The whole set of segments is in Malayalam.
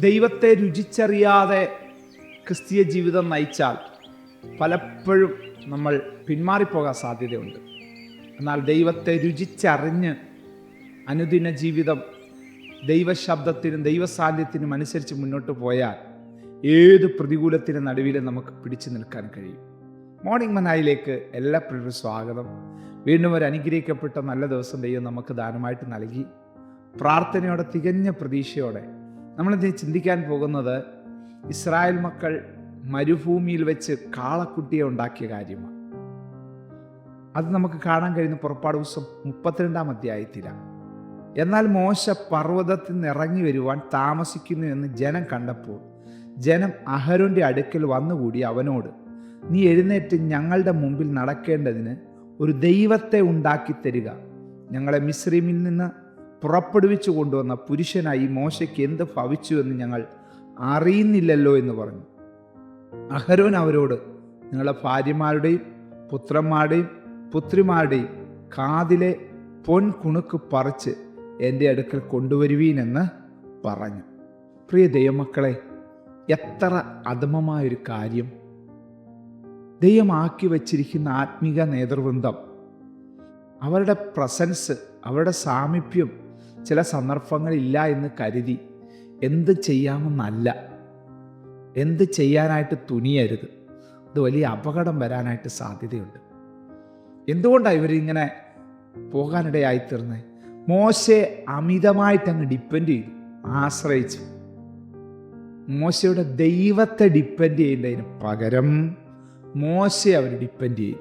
ദൈവത്തെ രുചിച്ചറിയാതെ ക്രിസ്തീയ ജീവിതം നയിച്ചാൽ പലപ്പോഴും നമ്മൾ പിന്മാറിപ്പോകാൻ സാധ്യതയുണ്ട്. എന്നാൽ ദൈവത്തെ രുചിച്ചറിഞ്ഞ് അനുദിന ജീവിതം ദൈവശബ്ദത്തിനും ദൈവസാന്നിധ്യത്തിനും അനുസരിച്ച് മുന്നോട്ട് പോയാൽ ഏത് പ്രതികൂലത്തിനും നടുവിലും നമുക്ക് പിടിച്ചു നിൽക്കാൻ കഴിയും. മോർണിംഗ് മനായിലേക്ക് എല്ലാ പ്രിയരും സ്വാഗതം. വീണ്ടും ഒരു അനുഗ്രഹിക്കപ്പെട്ട നല്ല ദിവസം ദൈവം നമുക്ക് ദാനമായിട്ട് നൽകി. പ്രാർത്ഥനയോടെ തികഞ്ഞ പ്രതീക്ഷയോടെ നമ്മളിത് ചിന്തിക്കാൻ പോകുന്നത് ഇസ്രായേൽ മക്കൾ മരുഭൂമിയിൽ വെച്ച് കാളക്കുട്ടിയെ ഉണ്ടാക്കിയ കാര്യമാണ്. അത് നമുക്ക് കാണാൻ കഴിയുന്ന പുറപ്പാട് ദിവസം മുപ്പത്തിരണ്ടാം അധ്യായത്തിലാണ് എന്നാൽ മോശ പർവതത്തിൽ നിന്ന് ഇറങ്ങി വരുവാൻ താമസിക്കുന്നു എന്ന് ജനം കണ്ടപ്പോൾ ജനം അഹരോന്റെ അടുക്കൽ വന്നുകൂടി അവനോട് നീ എഴുന്നേറ്റ് ഞങ്ങളുടെ മുമ്പിൽ നടക്കേണ്ടതിന് ഒരു ദൈവത്തെ ഉണ്ടാക്കി തരിക. ഞങ്ങളെ മിശ്രീമിൽ നിന്ന് പുറപ്പെടുവിച്ചു കൊണ്ടുവന്ന പുരുഷനായി മോശയ്ക്ക് എന്ത് ഭവിച്ചു എന്ന് ഞങ്ങൾ അറിയുന്നില്ലല്ലോ എന്ന് പറഞ്ഞു. അഹരോൻ അവരോട് നിങ്ങളെ ഭാര്യമാരുടെയും പുത്രന്മാരുടെയും പുത്രിമാരുടെയും കാതിലെ പൊൻ കുണുക്ക് പറിച്ച് എന്റെ അടുക്കൽ കൊണ്ടുവരുവീനെന്ന് പറഞ്ഞു. പ്രിയ ദൈവമക്കളെ എത്ര അധമമായൊരു കാര്യം. ദൈവമാക്കി വച്ചിരിക്കുന്ന ആത്മീക നേതൃവൃന്ദം അവരുടെ പ്രസൻസ് അവരുടെ സാമീപ്യം ചില സന്ദർഭങ്ങളില്ല എന്ന് കരുതി എന്ത് ചെയ്യാമെന്നല്ല. എന്ത് ചെയ്യാനായിട്ട് തുനിയരുത്. ഇത് വലിയ അപകടം വരാനായിട്ട് സാധ്യതയുണ്ട്. എന്തുകൊണ്ടാണ് ഇവരിങ്ങനെ പോകാനിടയായിത്തീർന്നത് മോശയെ അമിതമായിട്ട് അങ്ങ് ഡിപ്പെൻഡ് ചെയ്തു ആശ്രയിച്ചു. മോശയുടെ ദൈവത്തെ ഡിപ്പെൻഡ് ചെയ്യുന്നതിന് പകരം മോശയെ അവർ ഡിപ്പെൻഡ് ചെയ്തു.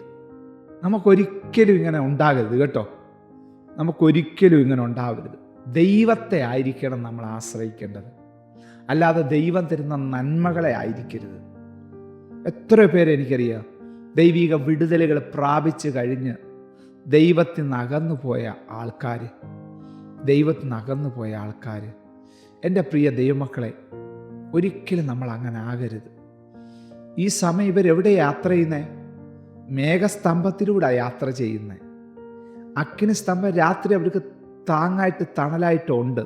നമുക്കൊരിക്കലും ഇങ്ങനെ ഉണ്ടാകരുത് കേട്ടോ. നമുക്കൊരിക്കലും ഇങ്ങനെ ഉണ്ടാവരുത്. ദൈവത്തെ ആയിരിക്കണം നമ്മൾ ആശ്രയിക്കേണ്ടത്. അല്ലാതെ ദൈവം തരുന്ന നന്മകളെ ആയിരിക്കരുത്. എത്ര പേരെനിക്കറിയാം ദൈവിക വിടുതലുകൾ പ്രാപിച്ചു കഴിഞ്ഞ് ദൈവത്തിൽ നിന്ന് അകന്നു പോയ ആൾക്കാർ ദൈവത്തിൽ നിന്ന് അകന്നു പോയ ആൾക്കാർ എന്റെ പ്രിയ ദൈവമക്കളെ ഒരിക്കലും നമ്മൾ അങ്ങനെ ആകരുത്. ഈ സമയം ഇവരെവിടെ യാത്ര ചെയ്യുന്നേ? മേഘസ്തംഭത്തിലൂടെ യാത്ര ചെയ്യുന്നത് അഗ്നിസ്തംഭം സ്തംഭം രാത്രി അവർക്ക് താങ്ങായിട്ട് തണലായിട്ടുണ്ട്.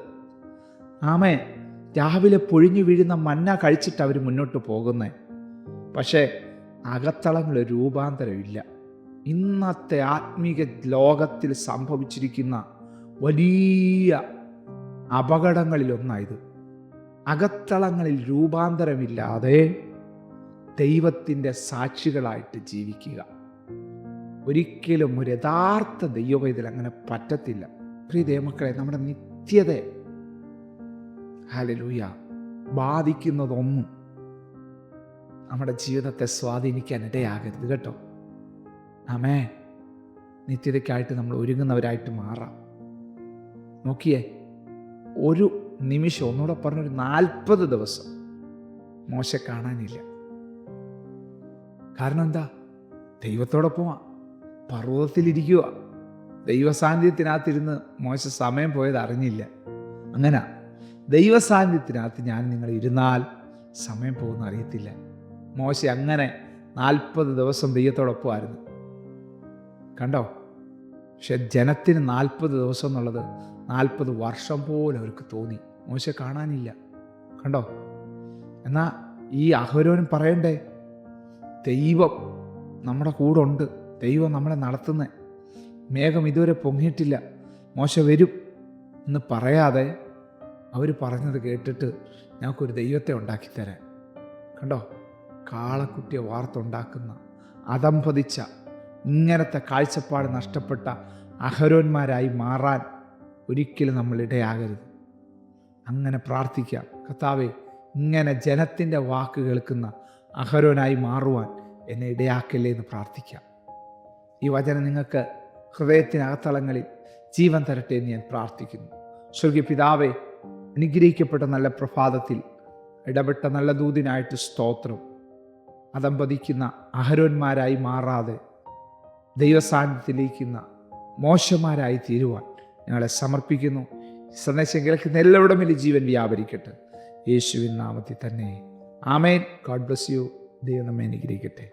ആമേ രാവിലെ പൊഴിഞ്ഞു വീഴുന്ന മന്ന കഴിച്ചിട്ട് അവർ മുന്നോട്ട് പോകുന്നത് പക്ഷേ അകത്തളങ്ങൾ രൂപാന്തരമില്ല ഇന്നത്തെ ആത്മീക ലോകത്തിൽ സംഭവിച്ചിരിക്കുന്ന വലിയ അപകടങ്ങളിലൊന്നായത്. അകത്തളങ്ങളിൽ രൂപാന്തരമില്ലാതെ ദൈവത്തിന്റെ സാക്ഷികളായിട്ട് ജീവിക്കുക. ഒരിക്കലും ഒരു യഥാർത്ഥ ദൈവവൈതൽ അങ്ങനെ പറ്റത്തില്ല. പ്രിയ ദേവമക്കളെ നമ്മുടെ നിത്യത ഹലലൂയ ബാധിക്കുന്നതൊന്നും നമ്മുടെ ജീവിതത്തെ സ്വാധീനിക്കാൻ ഇടയാകരുത് കേട്ടോ. ആമേ നിത്യതയ്ക്കായിട്ട് നമ്മൾ ഒരുങ്ങുന്നവരായിട്ട് മാറാം. നോക്കിയേ ഒരു നിമിഷം ഒന്നുകൂടെ പറഞ്ഞൊരു നാൽപ്പത് ദിവസം മോശ കാണാനില്ല. കാരണം എന്താ? ദൈവത്തോടൊപ്പം പർവതത്തിലിരിക്കുക ദൈവസാന്നിധ്യത്തിനകത്തിരുന്ന് മോശ സമയം പോയത് അറിഞ്ഞില്ല. അങ്ങനെ. ദൈവസാന്നിധ്യത്തിനകത്ത് ഞാൻ നിങ്ങൾ ഇരുന്നാൽ സമയം പോകുന്ന അറിയത്തില്ല. മോശ അങ്ങനെ നാൽപ്പത് ദിവസം ദൈവത്തോടൊപ്പമായിരുന്നു കണ്ടോ? പക്ഷെ ജനത്തിന് നാൽപ്പത് ദിവസം എന്നുള്ളത് നാൽപ്പത് വർഷം പോലെ അവർക്ക് തോന്നി. മോശ കാണാനില്ല. കണ്ടോ? എന്നാൽ ഈ അഹരോനും പറയണ്ടേ? ദൈവം നമ്മുടെ കൂടെ ഉണ്ട്. ദൈവം നമ്മളെ നടത്തുന്നത് മേഘം ഇതുവരെ പൊങ്ങിയിട്ടില്ല. മോശ വരും എന്ന് പറയാതെ അവർ പറഞ്ഞത് കേട്ടിട്ട് ഞങ്ങൾക്കൊരു ദൈവത്തെ ഉണ്ടാക്കിത്തരാൻ. കണ്ടോ? കാളക്കുട്ടിയെ വാർത്തുണ്ടാക്കുന്ന അതമ്പതിച്ച ഇങ്ങനത്തെ കാഴ്ചപ്പാട് നഷ്ടപ്പെട്ട അഹരോന്മാരായി മാറാൻ ഒരിക്കലും നമ്മൾ ഇടയാകരുത്. അങ്ങനെ പ്രാർത്ഥിക്കാം. കർത്താവെ ഇങ്ങനെ ജനത്തിന്റെ വാക്ക് കേൾക്കുന്ന അഹരോനായി മാറുവാൻ എന്നെ ഇടയാക്കല്ലേ എന്ന് പ്രാർത്ഥിക്കാം. ഈ വചനം നിങ്ങൾക്ക് ഹൃദയത്തിനകത്തളങ്ങളിൽ ജീവൻ തരട്ടെ എന്ന് ഞാൻ പ്രാർത്ഥിക്കുന്നു. സ്വർഗീയ പിതാവെ അനുഗ്രഹിക്കപ്പെട്ട നല്ല പ്രഭാതത്തിൽ ഇടപെട്ട നല്ല ദൂതിനായിട്ട് സ്തോത്രം. അതമ്പതിക്കുന്ന അഹരോന്മാരായി മാറാതെ ദൈവസാന്നിധ്യത്തിലേക്കുന്ന മോശന്മാരായി തീരുവാൻ ഞങ്ങളെ സമർപ്പിക്കുന്നു. സന്ദേശം കേൾക്കുന്ന എല്ലാവരുടെ മേലും ജീവൻ വ്യാപരിക്കട്ടെ. യേശുവിൻ നാമത്തിൽ തന്നെ. ആമേൻ. ഗോഡ് ബ്ലസ് യു ദൈവം നമ്മെ അനുഗ്രഹിക്കട്ടെ.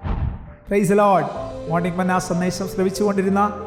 പ്രൈസ് ലോഡ് മോർണിംഗ് മന്ന സന്ദേശം ശ്രവിച്ചുകൊണ്ടിരുന്ന